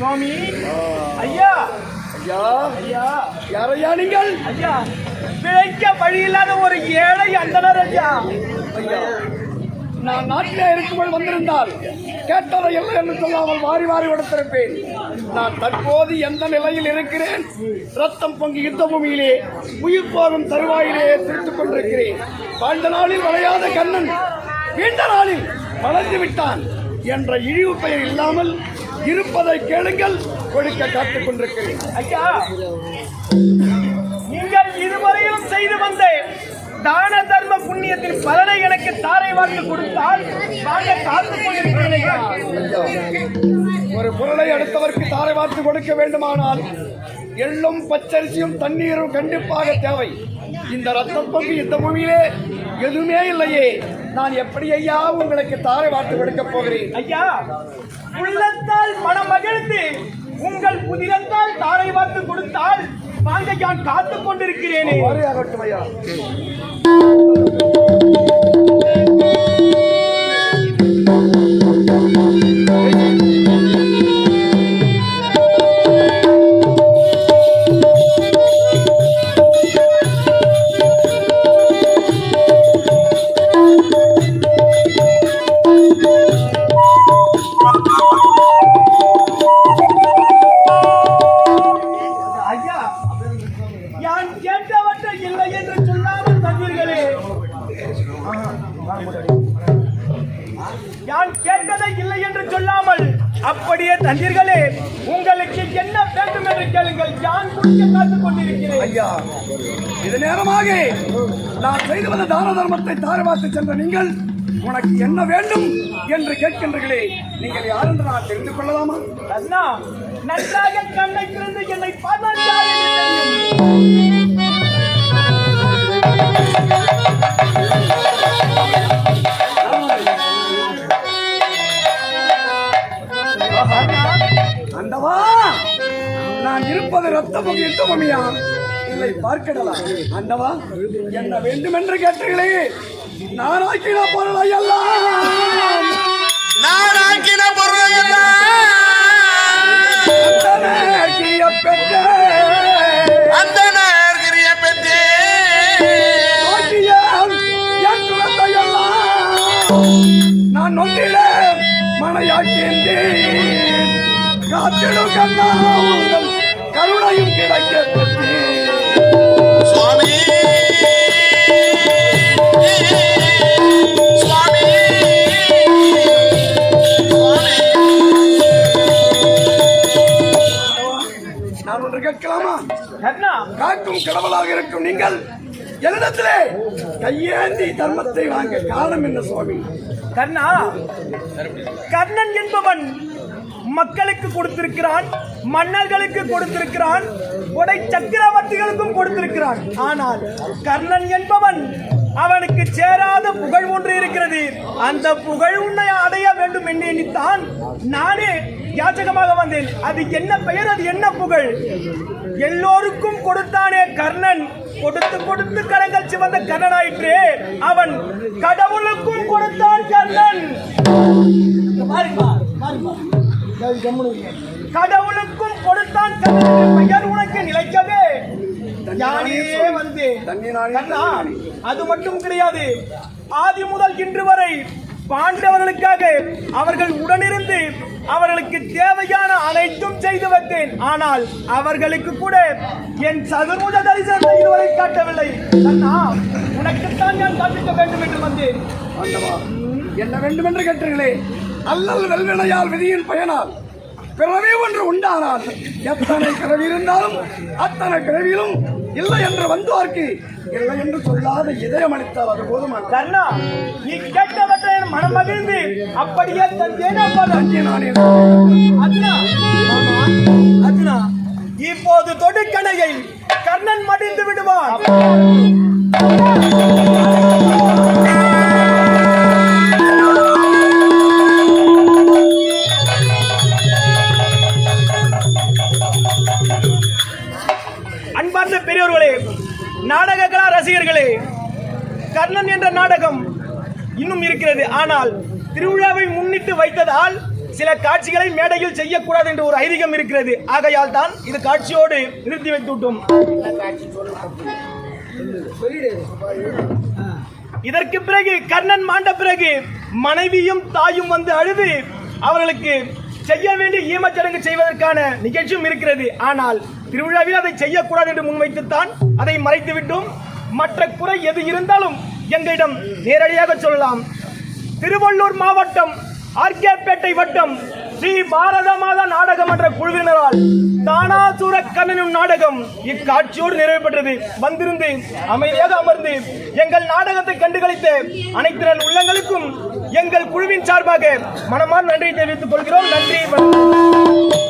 சுவாமி. ஐயா. ஐயா. ஐயா. யாரையா நீங்கள்? ஐயா பிழைக்க வழி இல்லாத ஒரு ஏழை அந்தனர் ஐயா. ஐயா. நான் நாட்டிலே இருக்கும்போது வந்திருந்தால் கேட்டதை இல்லை என்று சொல்லாமல் வாரி வாரி கொடுத்திருப்பேன் நான் தற்போது எந்த நிலையில் இருக்கிறேன்? ரத்தம் பொங்கி யுத்த பூமியிலே உயிர் போகும் தருவாயிலே திருத்துக் கொண்டிருக்கிறேன். வாழ்ந்த நாளில் வளையாத கண்ணன் வீண்ட நாளில் வளர்ந்து விட்டான் என்ற இழிவு பெயர் இல்லாமல் இருப்பதை கேளுங்கள் கொடுக்க காத்துக் கொண்டிருக்கிறேன். ஐயா நீங்கள் இதுவரையிலும் செய்து வந்த தான தர்ம புண்ணியத்தின் பலனை எனக்கு தாரை வார்த்து கொடுத்தால் வாங்க காத்துக் கொண்டிருக்கிறேன் ஒரு பொருளை அடுத்தவருக்கு தாரை வார்த்து கொடுக்க வேண்டுமானால் எள்ளும் பச்சரிசியும் தண்ணீரும் கண்டிப்பாக தேவை. இந்த ரத்தம் பங்கு இந்த பூமியிலே எதுவுமே இல்லையே. நான் எப்படி ஐயா உங்களுக்கு தாரை வார்த்து கொடுக்க போகிறேன்? ஐயா உள்ளத்தால் மனம் மகிழ்ந்து உங்கள் புதிரத்தால் தாரை வார்த்து கொடுத்தால் வாங்க நான் காத்துக் கொண்டிருக்கிறேனே. ஆகட்டும் ஐயா. காத்துக் கொண்டிருக்கிறேன். ஐயா இது நேரமாக நான் செய்து வந்த தான தர்மத்தை தாரவாத்து சென்ற நீங்கள் உனக்கு என்ன வேண்டும் என்று கேட்கின்றீர்களே நீங்கள் யார் என்று நான் தெரிந்து கொள்ளலாமா? நன்றாக கண்ணை திறந்து என்னை பார்த்தால் நான் இருப்பது ரத்தமும் யுத்தமுமியா இல்லை பார்க்கடலாம். அந்தவா என்ன வேண்டும் என்று கேட்டீர்களே நான் ஆக்கின பொருளை எல்லாம் நானாக்கின பொருளை எல்லாம். அந்த பெற்றே எல்லாம் நான் நொந்திட மனையாக்கின்றேன் காத்திடும் கண்ணா கருணையும் கிடைக்க சுவாமி. கேட்கலாமா? காக்கும் கடவுளாக இருக்கும் நீங்கள். என்னிடத்திலே கையேந்தி தர்மத்தை வாங்க காரணம் என்ன சுவாமி? கர்ணா கர்ணன் என்பவன் மக்களுக்கு கொடுத்திருக்கிறான் மன்னர்களுக்கு கொடுத்திருக்கிறான் கொடை சக்கரவர்த்திகளுக்கும் கொடுத்திருக்கிறான். ஆனால் கர்ணன் என்பவன் அவனுக்கு சேராத புகழ் ஒன்று இருக்கிறது. அந்த புகழ் உன்னை அடைய வேண்டும் என்று எண்ணித்தான் நானே யாச்சகமாக வந்தேன். அது என்ன பெயர்? அது என்ன புகழ்? எல்லோருக்கும் கொடுத்தானே கர்ணன். கொடுத்து கொடுத்து கரங்கள் சிவந்த கர்ணனாயிற்றே. அவன் கடவுளுக்கும் கொடுத்தான் கர்ணன். கடவுளுக்கும் கொடுத்தான் பெயர் உனக்கு நிலைக்கவே. கண்ணா, அது மட்டும் கிடையாது. ஆதி முதல் இன்று வரை பாண்டவர்களுக்காக அவர்கள் உடனிருந்து அவர்களுக்கு தேவையான அனைத்தும் செய்து வைத்தேன். ஆனால் அவர்களுக்கு கூட என் சதுர்முத தரிசனத்தை இதுவரை காட்டவில்லை. உனக்குத்தான் நான் காட்டிக்க வேண்டும் என்று வந்தேன். என்ன வேண்டும் என்று கேட்டீர்களே? அல்லல் வெல்வினையால் விதியின் பயனால் பிறவி ஒன்று உண்டானால் எத்தனை பிறவி இருந்தாலும் அத்தனை பிறவியிலும் இல்லை என்று வந்தோர்க்கு இல்லை என்று சொல்லாத இதயம் அளித்தால் அது போதுமான கர்ணா நீ கேட்டவற்றை மனம் மகிழ்ந்து அப்படியே தஞ்சை நானே அர்ஜுனா அர்ஜுனா இப்போது தொடுக்கணையை கர்ணன் மடிந்து விடுவான். கர்ணன் என்ற நாடகம் இன்னும் இருக்கிறது. ஆனால் திருவிழாவை முன்னிட்டு வைத்ததால் சில காட்சிகளை மேடையில் செய்யக்கூடாது என்ற ஒரு ஐதீகம் இருக்கிறது. ஆகையால் தான் இது காட்சியோடு நிறுத்தி வைத்துவிட்டோம் இதற்கு பிறகு கர்ணன் மாண்ட பிறகு மனைவியும் தாயும் வந்து அழுது அவர்களுக்கு செய்ய வேண்டிய ஈமச்சடங்கு செய்வதற்கான நிகழ்ச்சியும் இருக்கிறது. ஆனால் திருவிழாவில் அதை செய்யக்கூடாது என்று முன்வைத்துத்தான் அதை மறைத்து விட்டோம் மற்ற குறை எது இருந்தாலும் எங்களிடம் நேரடியாக சொல்லலாம். திருவள்ளூர் மாவட்டம் ஆர்கேப்பேட்டை வட்டம் ஸ்ரீ பாரத மாதா நாடகம் என்ற குழுவினரால் தானாசுர கண்ணனும் நாடகம் இக்காட்சியோடு நிறைவு பெற்றது. வந்திருந்து அமைதியாக அமர்ந்து எங்கள் நாடகத்தை கண்டுகளித்த அனைத்து நல் உள்ளங்களுக்கும் எங்கள் குழுவின் சார்பாக மனமார் நன்றி தெரிவித்துக் கொள்கிறோம். நன்றி வணக்கம்.